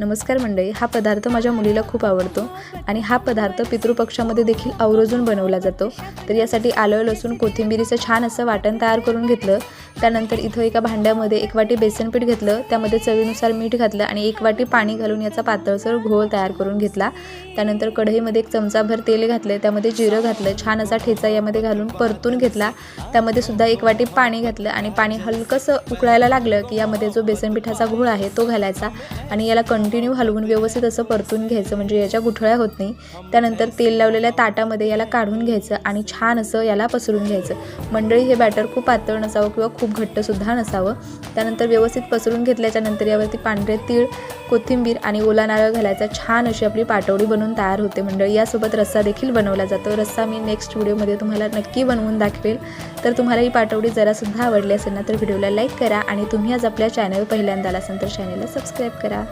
नमस्कार मंडळी हा पदार्थ माझ्या मुलीला खूप आवडतो आणि हा पदार्थ पितृपक्षामध्ये देखील आवर्जून बनवला जातो. तर यासाठी आलं लसूण कोथिंबिरीचं छान असं वाटण तयार करून घेतलं. त्यानंतर इथं एका भांड्यामध्ये एक वाटी बेसन पीठ घेतलं त्यामध्ये चवीनुसार मीठ घातलं आणि एक वाटी पाणी घालून याचा पातळसर घोळ तयार करून घेतला. त्यानंतर कढईमध्ये एक चमचाभर तेल घातलं त्यामध्ये जिरं घातलं छान असा ठेचा यामध्ये घालून परतून घेतला. त्यामध्ये सुद्धा एक वाटी पाणी घातलं आणि पाणी हलकंसं उकळायला लागलं की यामध्ये जो बेसन पिठाचा घोळ आहे तो घालायचा आणि याला कंटिन्यू हलवून व्यवस्थित असं परतून घ्यायचं म्हणजे याच्या गुठळ्या होत नाही. त्यानंतर तेल लावलेल्या ताटामध्ये याला काढून घ्यायचं आणि छान असं याला पसरून घ्यायचं. मंडळी हे बॅटर खूप पातळ नसावं किंवा खूप घट्टसुद्धा नसावं. त्यानंतर व्यवस्थित पसरून घेतल्याच्या नंतर यावरती पांढरे तीळ कोथिंबीर आणि ओला नारळ घालायचा. छान अशी आपली पाटवडी बनवून तयार होते मंडळी. यासोबत रस्सा देखील बनवला जातो. रस्सा मी नेक्स्ट व्हिडिओमध्ये तुम्हाला नक्की बनवून दाखवेल. तर तुम्हाला ही पाटवडी जरासुद्धा आवडली असेल ना तर व्हिडिओला लाईक करा आणि तुम्ही आज आपल्या चॅनल पहिल्यांदा आला असेल तर चॅनलला सबस्क्राईब करा.